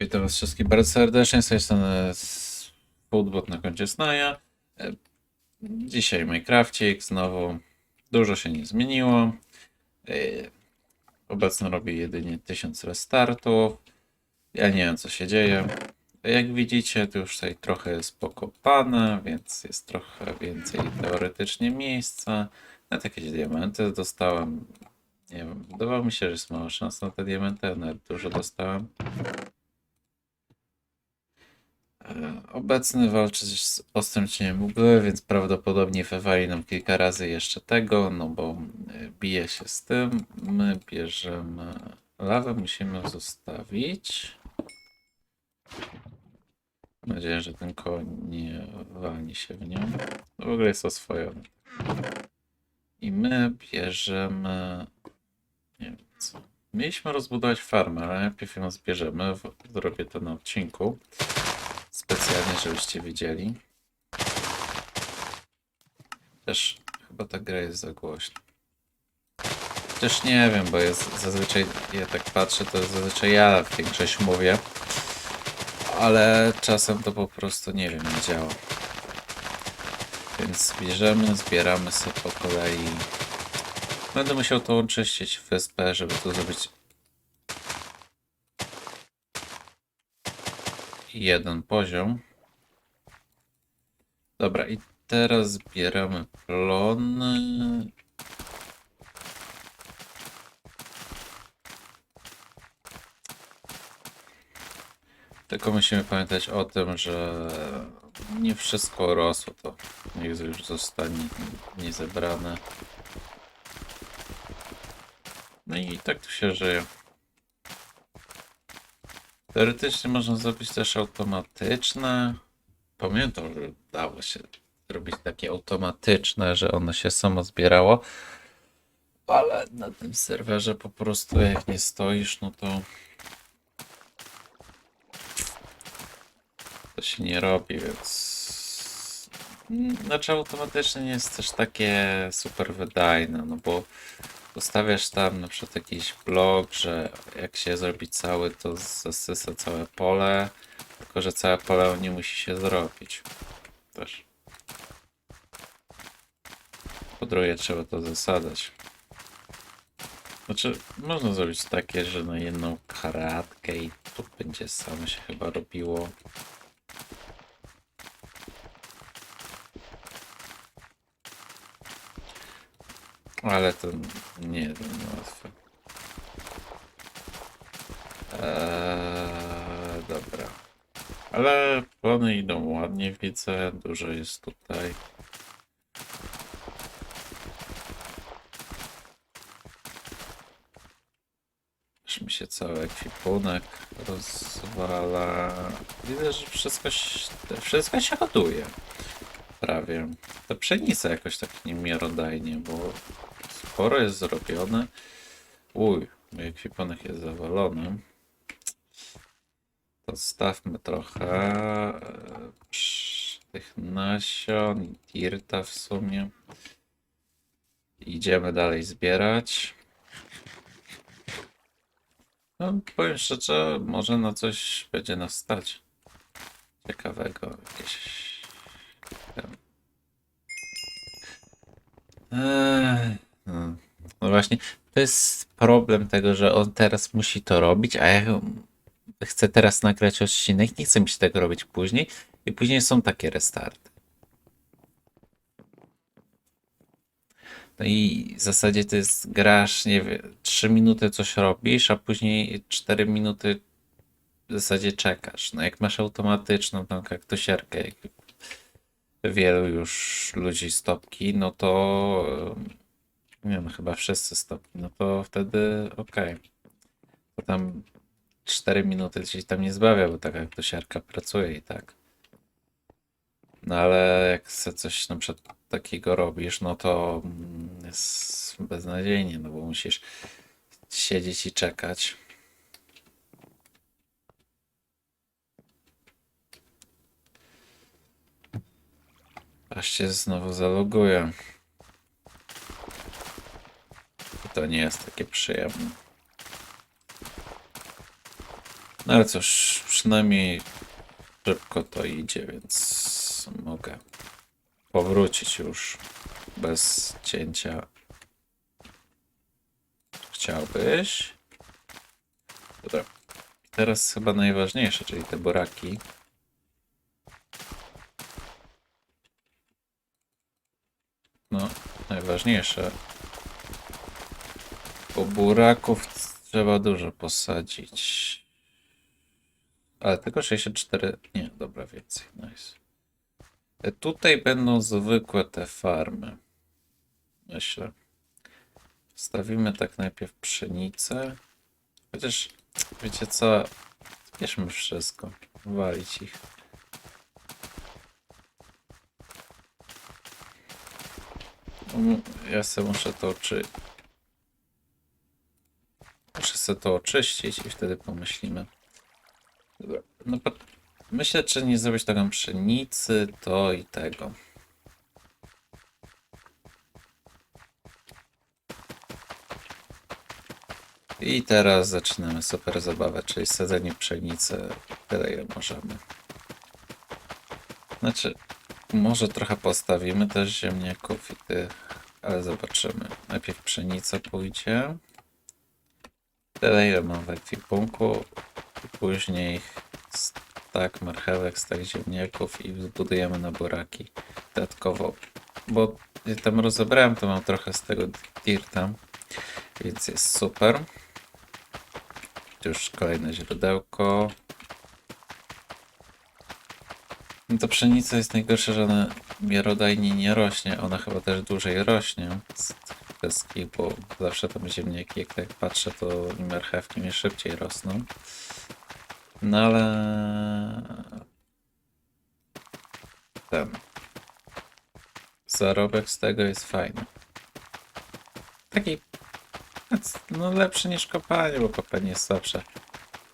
Witam was wszystkich bardzo serdecznie, z tej strony Foodbot na koncie Snaja. E, Dzisiaj Minecrafcik, znowu dużo się nie zmieniło. E, Obecnie robię jedynie 1000 restartów. Ja nie wiem co się dzieje. Jak widzicie, to już tutaj trochę jest pokopane, więc jest trochę więcej teoretycznie miejsca. Nawet jakieś diamenty dostałem. Nie wiem, wydawało mi się, że jest mała szansa na te diamenty, a nawet dużo dostałem. Obecny walczy z ostrym cieniem mgły, więc prawdopodobnie wywali nam kilka razy jeszcze tego, no bo e, bije się z tym. My bierzemy lawę, musimy zostawić. Mam nadzieję, że ten koń nie walni się w nią. W ogóle jest oswojony. I my bierzemy... Nie wiem co. Mieliśmy rozbudować farmę, ale najpierw ją zbierzemy. Zrobię to na odcinku. Specjalnie, żebyście widzieli. Też chyba ta gra jest za głośna. Też nie wiem, bo jest zazwyczaj, ja tak patrzę, to zazwyczaj ja większość mówię. Ale czasem to po prostu nie wiem, nie działa. Więc bierzemy, zbieramy sobie po kolei. Będę musiał to oczyścić wyspę, żeby tu zrobić jeden poziom. Dobra, i teraz zbieramy plony. Tylko musimy pamiętać o tym, że nie wszystko rosło, to niech już zostanie niezebrane. No i tak tu się żyje. Teoretycznie można zrobić też automatyczne. Pamiętam, że dało się zrobić takie automatyczne, że ono się samo zbierało. Ale na tym serwerze po prostu jak nie stoisz, no to to się nie robi, więc Mm, znaczy automatycznie nie jest też takie super wydajne, no bo ustawiasz tam na przykład jakiś blok, że jak się zrobi cały, to zasysa całe pole, tylko że całe pole nie musi się zrobić. Też. Po drugie trzeba to zasadać. Znaczy, można zrobić takie, że na jedną kratkę i tu będzie samo się chyba robiło. Ale to nie jest łatwe. Eee, dobra. Ale plany idą ładnie, widzę. Dużo jest tutaj. Aż mi się cały ekwipunek rozwala. Widzę, że wszystko, wszystko się hoduje. Prawie. Ta pszenica jakoś tak niemiarodajnie, bo sporo jest zrobione. Uj, mój ekwipunek jest zawalony. To stawmy trochę tych nasion i dirta w sumie. Idziemy dalej zbierać. No, powiem szczerze, może na coś będzie nas stać. Ciekawego. Jakieś... Eee, no. no właśnie, to jest problem tego, że on teraz musi to robić, a ja chcę teraz nagrać odcinek, nie chcę mi się tego robić później i później są takie restarty. No i w zasadzie to jest grasz, nie wiem, 3 minuty coś robisz, a później 4 minuty w zasadzie czekasz. No jak masz automatyczną tą kaktusierkę, jak wielu już ludzi stopki, no to em, nie wiem, chyba wszyscy stopki, no to wtedy okej. To tam 4 minuty ci tam nie zbawia, bo taka kaktusiarka pracuje i tak. No ale jak se coś na przykład takiego robisz, no to mm, jest beznadziejnie, no bo musisz siedzieć i czekać. Aż się znowu zaloguję. To nie jest takie przyjemne. No ale cóż, przynajmniej szybko to idzie, więc mogę powrócić już bez cięcia. Chciałbyś? Dobra. Teraz chyba najważniejsze, czyli te buraki. No, najważniejsze. Bo buraków trzeba dużo posadzić. Ale tylko 64. Nie, dobra, więcej. Nice. E, Tutaj będą zwykłe te farmy. Myślę. Wstawimy tak najpierw pszenicę. Chociaż, wiecie co? Bierzmy wszystko. Walić ich. Ja sobie muszę to oczy... Muszę sobie to oczyścić i wtedy pomyślimy. Dobra. No. Myślę, czy nie zrobić taką pszenicy, to i tego. I teraz zaczynamy super zabawę, czyli sadzenie pszenicy tyle ile możemy. Znaczy, może trochę postawimy też ziemniaków i tych, ale zobaczymy. Najpierw pszenica pójdzie. Tyle ile mam w ekwipunku. Później stak marchewek, stak ziemniaków i zbudujemy na buraki. Dodatkowo, bo ja tam rozebrałem, to mam trochę z tego dirta, więc jest super. Już kolejne źródełko. No to pszenica jest najgorsza, że ona miarodajnie nie rośnie. Ona chyba też dłużej rośnie z tych peskich, bo zawsze tam ziemniaki, jak tak patrzę, to marchewki mi szybciej rosną. No ale... Ten... Zarobek z tego jest fajny. Taki... No lepszy niż kopanie, bo kopanie jest słabsze.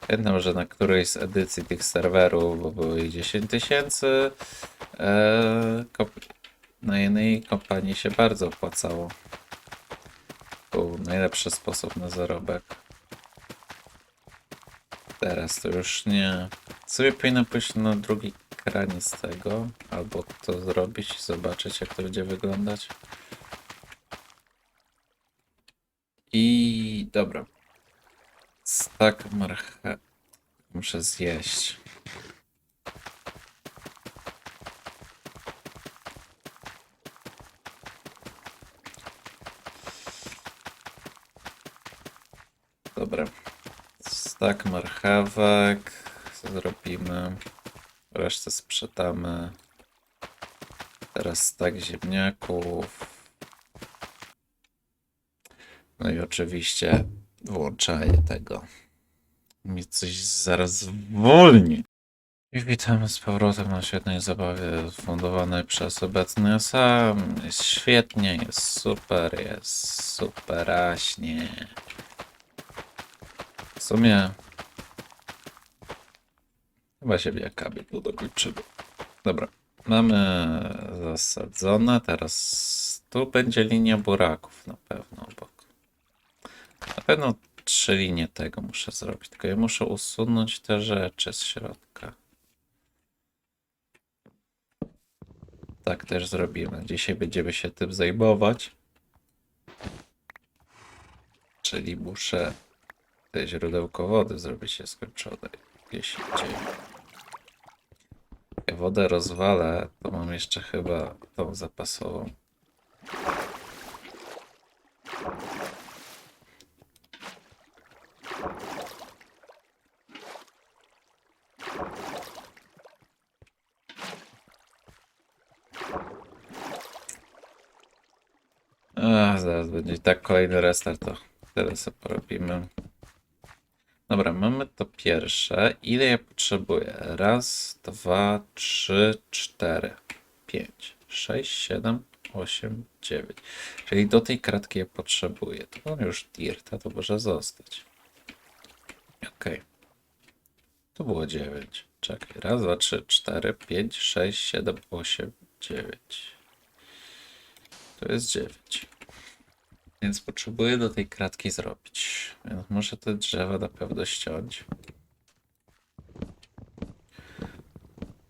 Pamiętam, że na którejś z edycji tych serwerów, bo było ich 10 tysięcy, e, na jednej kopanii się bardzo opłacało. Był najlepszy sposób na zarobek. Teraz to już nie. Sobie powinno pójść na drugi kraniec tego, albo to zrobić i zobaczyć jak to będzie wyglądać. I dobra. Stak marche... Muszę zjeść. Dobra. Stak marchewek. Zrobimy. Resztę sprzedamy. Teraz stak ziemniaków. No i oczywiście włączanie tego. Mi coś zaraz zwolni. I witamy z powrotem na świetnej zabawie fundowanej przez obecny sam. Jest świetnie, jest super, jest superaśnie. W sumie chyba się kabel tu dokończymy. Dobra, mamy zasadzone, teraz tu będzie linia buraków na pewno obok. Na pewno trzy linie tego muszę zrobić, tylko ja muszę usunąć te rzeczy z środka. Tak też zrobimy. Dzisiaj będziemy się tym zajmować. Czyli muszę te źródełko wody zrobić się skończone gdzieś wodę rozwalę, to mam jeszcze chyba tą zapasową. Zaraz będzie tak kolejny restart, to tyle sobie porobimy. Dobra, mamy to pierwsze. Ile ja potrzebuję? Raz, dwa, trzy, cztery, pięć, sześć, siedem, osiem, dziewięć. Czyli do tej kratki ja potrzebuję. To mam już dirta, to może zostać. Okej. Tu było dziewięć. Czekaj, raz, dwa, trzy, cztery, pięć, sześć, siedem, osiem, dziewięć. To jest dziewięć. Więc potrzebuję do tej kratki zrobić. Więc muszę te drzewa na pewno ściąć.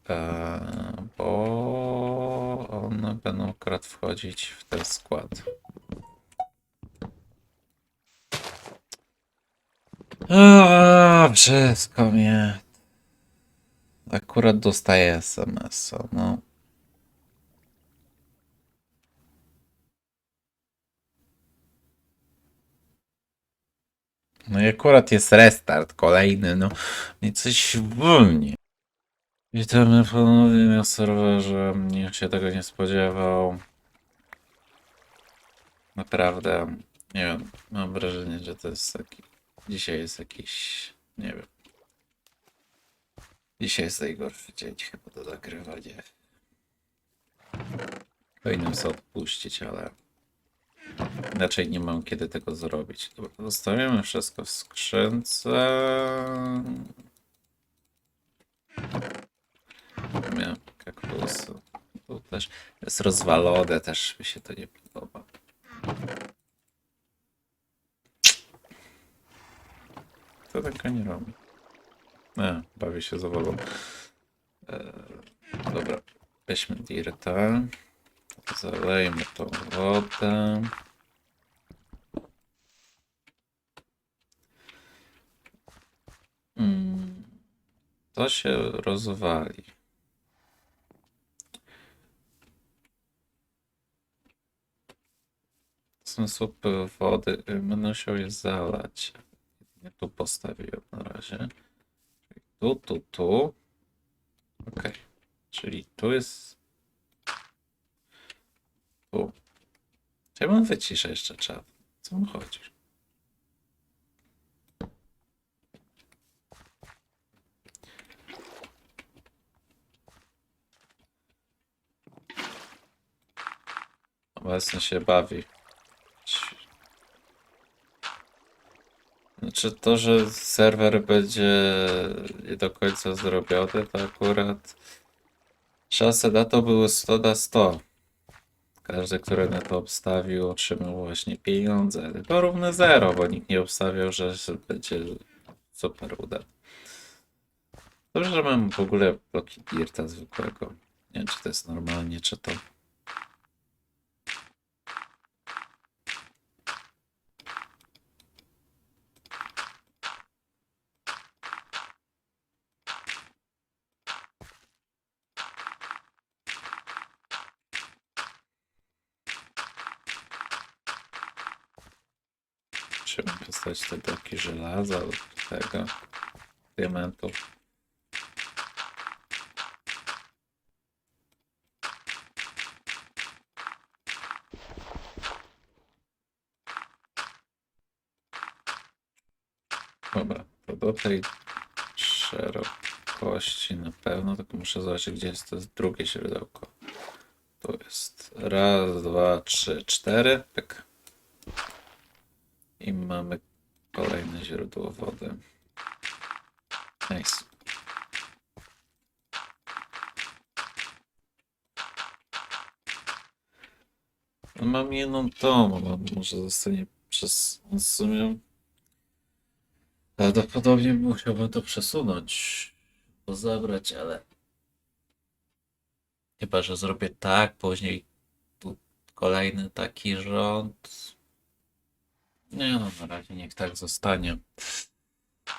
e, bo one będą akurat wchodzić w ten skład. Wszystko mnie. Akurat dostaję SMS-a, no. No i akurat jest restart kolejny, no. I coś wolniej. Witamy ponownie na serwerze. Nikt się tego nie spodziewał. Naprawdę, nie wiem, mam wrażenie, że to jest taki... Dzisiaj jest jakiś... nie wiem. Dzisiaj jest najgorszy dzień chyba do nagrywania. Powinienem sobie odpuścić, ale... Inaczej nie mam kiedy tego zrobić. Dobra, zostawimy wszystko w skrzynce. Miałem kaktusy. Tu też jest rozwalone, też mi się to nie podoba. To tego nie robi. Nie, bawię się zawolą. E, dobra, weźmy dirta. Zalejmy tą wodę. Mm, to się rozwali. Są słupy wody. y, Będę musiał je zalać. Nie tu postawiłem na razie. Tu, tu, tu. Ok. Czyli tu jest. Tu. Chciałbym wyciszę jeszcze czat. Co mu chodzi? Obecnie się bawi. Znaczy to, że serwer będzie nie do końca zrobiony, to akurat szanse na to były 100 na 100. Każdy, który na to obstawił, otrzymał właśnie pieniądze. Tylko równe zero, bo nikt nie obstawiał, że będzie super udane. Dobrze, że mam w ogóle bloki Dirta zwykłego. Nie wiem, czy to jest normalnie, czy to Trzeba dostać te bloki żelaza tego diamentu. Dobra, to do tej szerokości na pewno, tylko muszę zobaczyć, gdzie jest to drugie źródełko. Tu jest raz, dwa, trzy, cztery. Pyk. I mamy kolejne źródło wody. Nice. Mam jedną tą, może zostanie przez w sumie. Prawdopodobnie musiałbym to przesunąć, bo zabrać, ale chyba, że zrobię tak, później tu kolejny taki rząd. Nie no, na razie niech tak zostanie.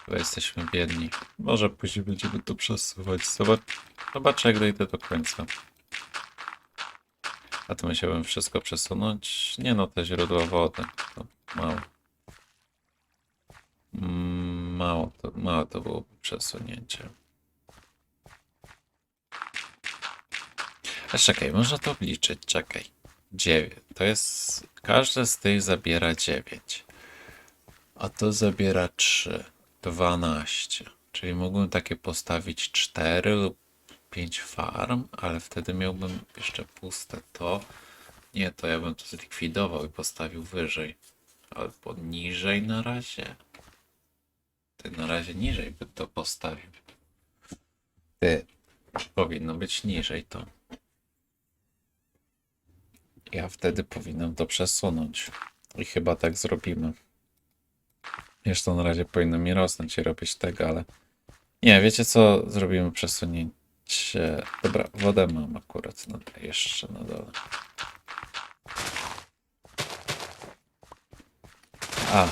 Bo jesteśmy biedni. Może później będziemy to przesuwać. Zobacz, zobaczę jak dojdę do końca. A to musiałbym wszystko przesunąć? Nie no, te źródła wody. To mało. Mm, Mało to, małe to byłoby przesunięcie. A czekaj, można to obliczyć, czekaj. 9. To jest. Każde z tych zabiera 9. A to zabiera 3. 12. Czyli mógłbym takie postawić 4 lub 5 farm, ale wtedy miałbym jeszcze puste to. Nie, to ja bym to zlikwidował i postawił wyżej. Albo niżej na razie. Ty na razie niżej by to postawił. Ty. Powinno być niżej to. Ja wtedy powinienem to przesunąć. I chyba tak zrobimy. Zresztą na razie powinno mi rosnąć i robić tego, ale... Nie, wiecie co? Zrobimy przesunięcie. Dobra, wodę mam akurat na, jeszcze na dole. A,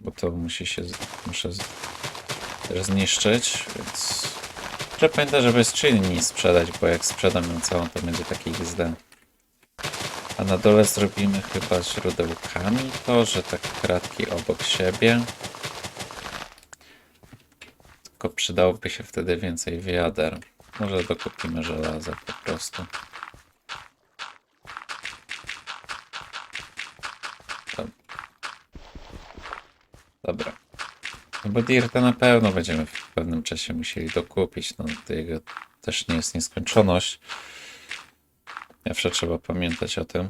bo to musi się... Muszę z, też zniszczyć, więc... Trzeba pamiętać, żeby skrzyni sprzedać, bo jak sprzedam ją całą, to będzie taki XD. A na dole zrobimy chyba źródełkami to, że tak kratki obok siebie. Tylko przydałoby się wtedy więcej wiader. Może dokupimy żelaza po prostu. Dob- Dobra. No bo Dirta na pewno będziemy w pewnym czasie musieli dokupić. No to jego też nie jest nieskończoność. Zawsze trzeba pamiętać o tym.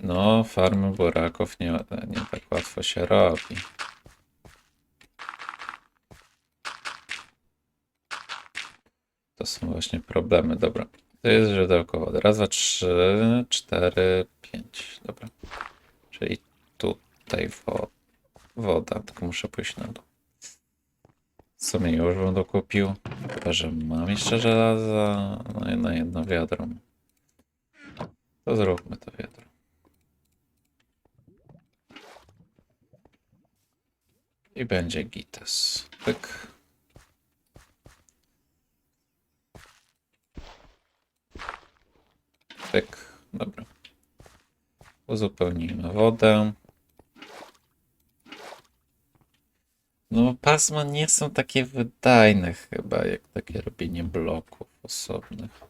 No, farmy buraków nie, nie tak łatwo się robi. To są właśnie problemy. Dobra. To jest źródełko wody. Raz, dwa, trzy, cztery, pięć. Dobra. Czyli tutaj wo woda, tylko muszę pójść na dół. W sumie już bym dokupił. Że mam jeszcze żelaza. No na jedno wiadro. To zróbmy to wiadro. I będzie gites. Pyk. Pyk. Dobra. Uzupełnijmy wodę. No, pasma nie są takie wydajne chyba, jak takie robienie bloków osobnych.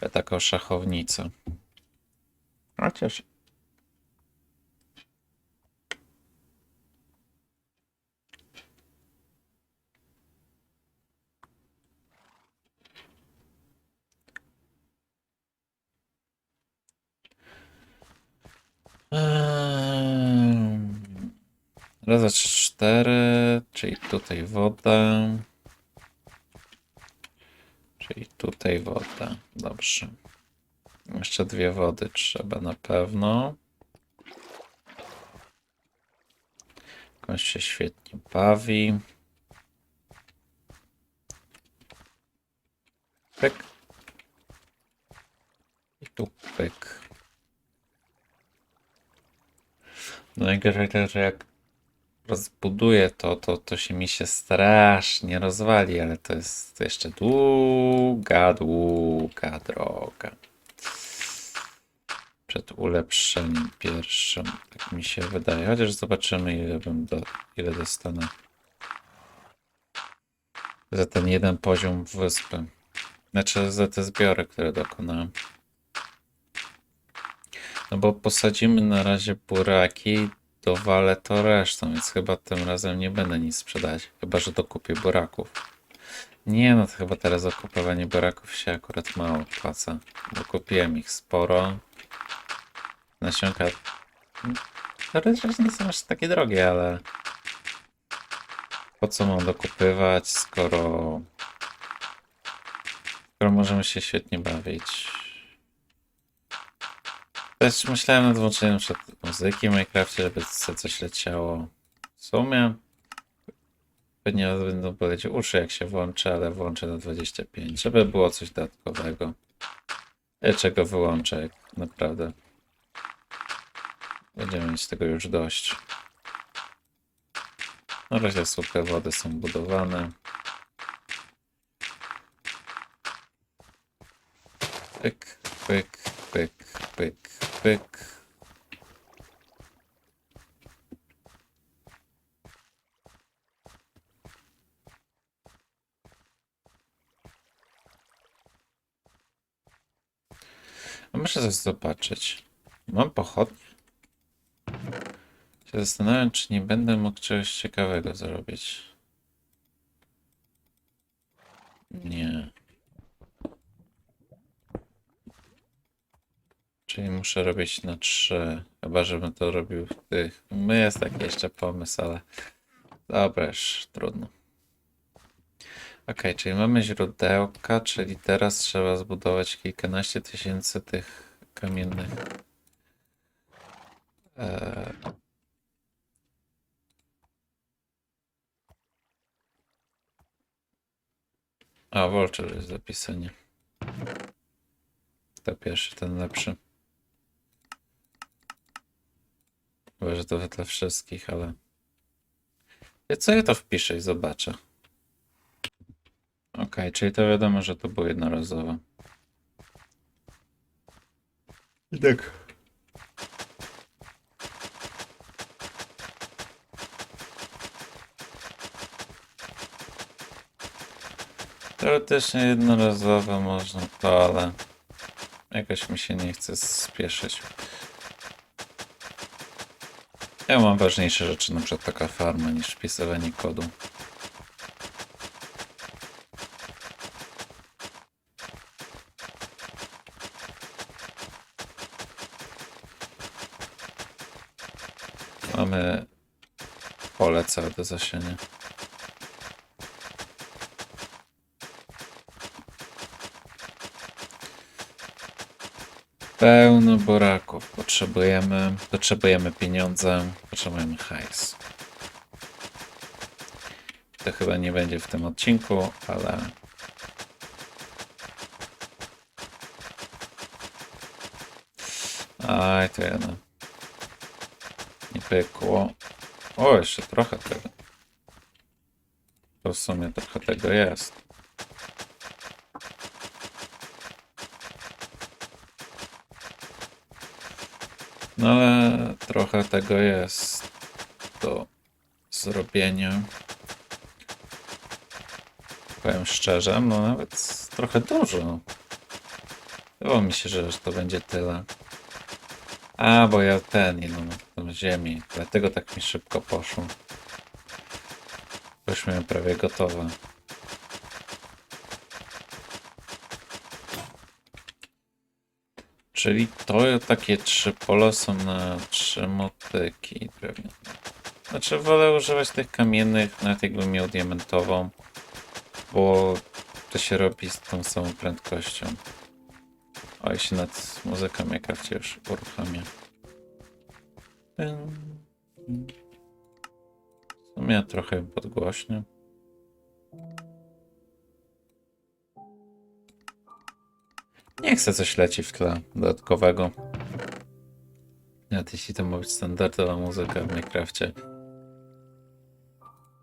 Ja taką szachownicę. Chociaż. Raz, dwa, trzy, cztery, czyli tutaj woda. Czyli tutaj woda. Dobrze. Jeszcze dwie wody trzeba na pewno. Koń się świetnie bawi. Pyk. I tu pyk. No że jak rozbuduję to, to, to się mi się strasznie rozwali, ale to jest jeszcze długa, długa droga. Przed ulepszeniem pierwszym, tak mi się wydaje. Chociaż zobaczymy, ile bym do, ile dostanę za ten jeden poziom wyspy. Znaczy za te zbiory, które dokonałem. No bo posadzimy na razie buraki, dowalę to resztą, więc chyba tym razem nie będę nic sprzedać. Chyba, że dokupię buraków. Nie no, to chyba teraz okupowanie buraków się akurat mało opłaca. Bo kupiłem ich sporo. Nasionka teoretycznie nie są aż takie drogie, ale po co mam dokupywać, skoro skoro możemy się świetnie bawić. Też myślałem nad włączeniem muzyki w Minecrafcie, żeby coś leciało. W sumie pewnie będą boleć uszy jak się włączy, ale włączę na 25, żeby było coś dodatkowego. Ja czego wyłączę, naprawdę będziemy mieć tego już dość. Na razie suche wody są budowane. Pyk, pyk, pyk, pyk, pyk. A muszę coś zobaczyć. Mam pochodnie. Się zastanawiam, czy nie będę mógł czegoś ciekawego zrobić. Nie. Czyli muszę robić na trzy. Chyba, żebym to robił w tych. No jest taki jeszcze pomysł, ale. Dobra, już trudno. Ok, czyli mamy źródełka, czyli teraz trzeba zbudować kilkanaście tysięcy tych kamiennych. E... A, Vulture jest zapisanie. To pierwszy, ten lepszy. Chyba, że to dla wszystkich, ale... Co ja to wpiszę i zobaczę. Okej, czyli to wiadomo, że to było jednorazowe. I tak. Teoretycznie jednorazowe można to, ale jakoś mi się nie chce spieszyć. Ja mam ważniejsze rzeczy, na przykład taka farma, niż wpisywanie kodu. Mamy pole całe do zasiania. Pełno buraków. Potrzebujemy, potrzebujemy pieniądze, potrzebujemy hajs. To chyba nie będzie w tym odcinku, ale Aj, to jedno. Nie pykło. O, jeszcze trochę tego. To w sumie trochę tego jest. No ale trochę tego jest do zrobienia. Powiem szczerze, no nawet trochę dużo. Wydawało mi się, że to będzie tyle. A, bo ja ten, mam tą ziemi, dlatego tak mi szybko poszło. Już miałem prawie gotowe. Czyli to takie trzy pola są na trzy motyki pewnie. Znaczy wolę używać tych kamiennych, nawet jakbym miał diamentową, bo to się robi z tą samą prędkością. Oj, się nad muzyką Minecrafcie już uruchamia. W sumie trochę podgłośnię. Nie chcę coś leci w tle dodatkowego. Nawet jeśli to ma być standardowa muzyka w Minecrafcie.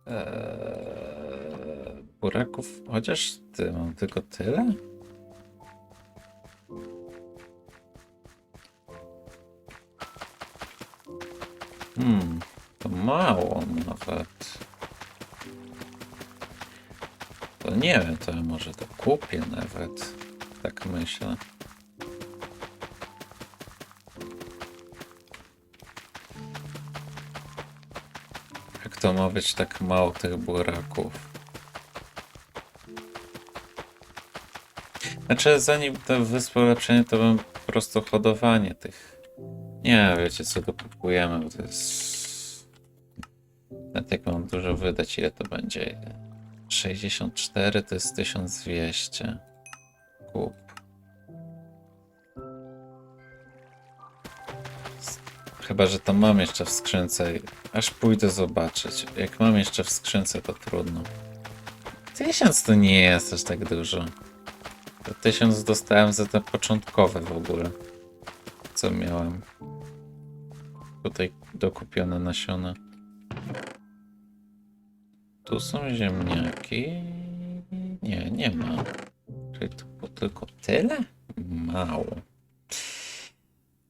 Eee, buraków, chociaż ty, mam tylko tyle? Hmm, to mało nawet. To nie wiem, to ja może to kupię nawet. Tak myślę. Jak to ma być tak mało tych buraków? Znaczy, zanim to wyspę ulepszenie, to bym po prostu hodowanie tych. Nie, wiecie co, to kupujemy, bo to jest. Nawet jak mam dużo wydać, ile to będzie? 64 to jest 1200. Chyba, że to mam jeszcze w skrzynce. Aż pójdę zobaczyć. Jak mam jeszcze w skrzynce, to trudno. Tysiąc to nie jest aż tak dużo. To tysiąc dostałem za te początkowe w ogóle. Co miałem. Tutaj dokupione nasiona. Tu są ziemniaki. Nie, nie ma. Czyli to było tylko tyle? Mało.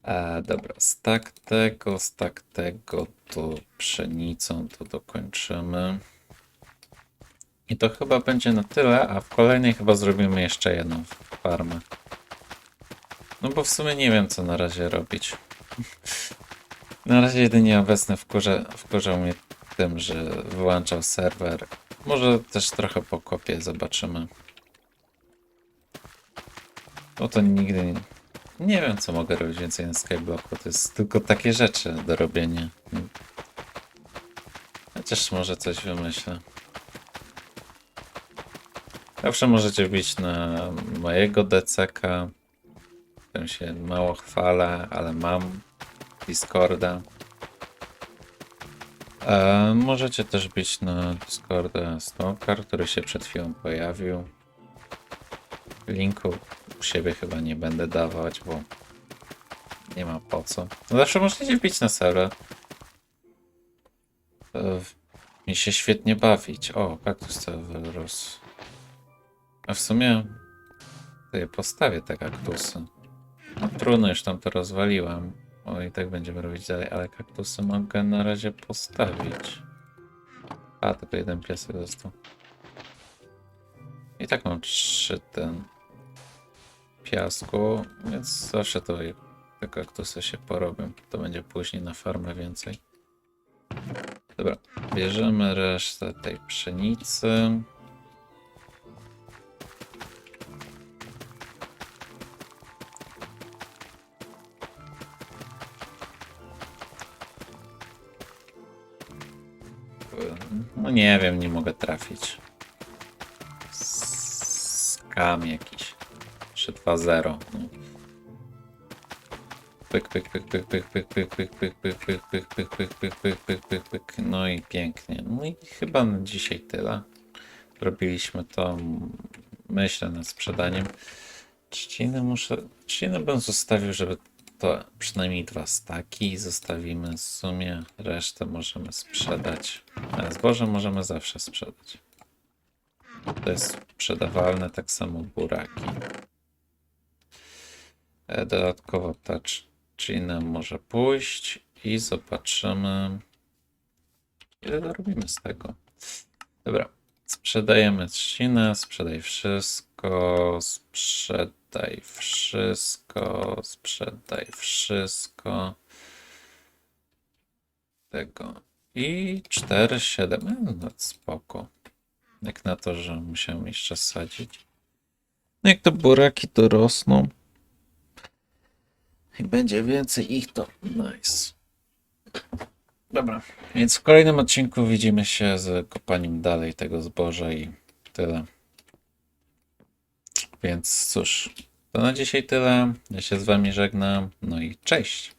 A, dobra, stak tego, stak tego, to pszenicą to dokończymy. I to chyba będzie na tyle, a w kolejnej chyba zrobimy jeszcze jedną farmę. No bo w sumie nie wiem, co na razie robić. Na razie jedynie obecny wkurza, wkurzał mnie tym, że wyłączał serwer. Może też trochę pokopię, zobaczymy. Bo to nigdy nie... Nie wiem, co mogę robić więcej na Skyblocku. To jest tylko takie rzeczy do robienia. Chociaż może coś wymyślę. Zawsze możecie wbić na mojego DCK. Tym się mało chwalę, ale mam Discorda. E, możecie też bić na Discorda Snowcar, który się przed chwilą pojawił. Linku u siebie chyba nie będę dawać, bo nie ma po co. No zawsze możecie wbić na serwer. E, Mi się świetnie bawić. O, kaktus cały wyrósł. A w sumie to ja postawię te kaktusy. No trudno, już tam to rozwaliłem. O, i tak będziemy robić dalej, ale kaktusy mogę na razie postawić. A, tylko jeden piesek został. I tak mam trzy ten piasku, więc zawsze to te kaktusy się porobią. To będzie później na farmę więcej. Dobra, bierzemy resztę tej pszenicy. No nie wiem, nie mogę trafić. Skam jakiś. 3-2-0. No. Pyk, pyk, pyk, pyk, pyk, pyk, pyk, pyk, pyk, pyk, pyk, pyk, pyk, pyk, pyk, pyk, pyk, pyk, pyk. No i pięknie. No i chyba na dzisiaj tyle. Robiliśmy to, myślę, nad sprzedaniem. Trzcinę muszę... Trzcinę bym zostawił, żeby to przynajmniej dwa staki zostawimy w sumie. Resztę możemy sprzedać. A zboże możemy zawsze sprzedać. To jest sprzedawalne, tak samo buraki. E, Dodatkowo ta trzcina może pójść i zobaczymy, ile zarobimy z tego. Dobra, sprzedajemy trzcinę, sprzedaj wszystko, sprzedaj wszystko, sprzedaj wszystko. Tego. I 4, 7, no spoko. Jak na to, że musiałem jeszcze sadzić. No jak te buraki dorosną, i będzie więcej ich, to nice. Dobra, więc w kolejnym odcinku widzimy się z kopaniem dalej tego zboża i tyle. Więc cóż, to na dzisiaj tyle. Ja się z wami żegnam. No i cześć.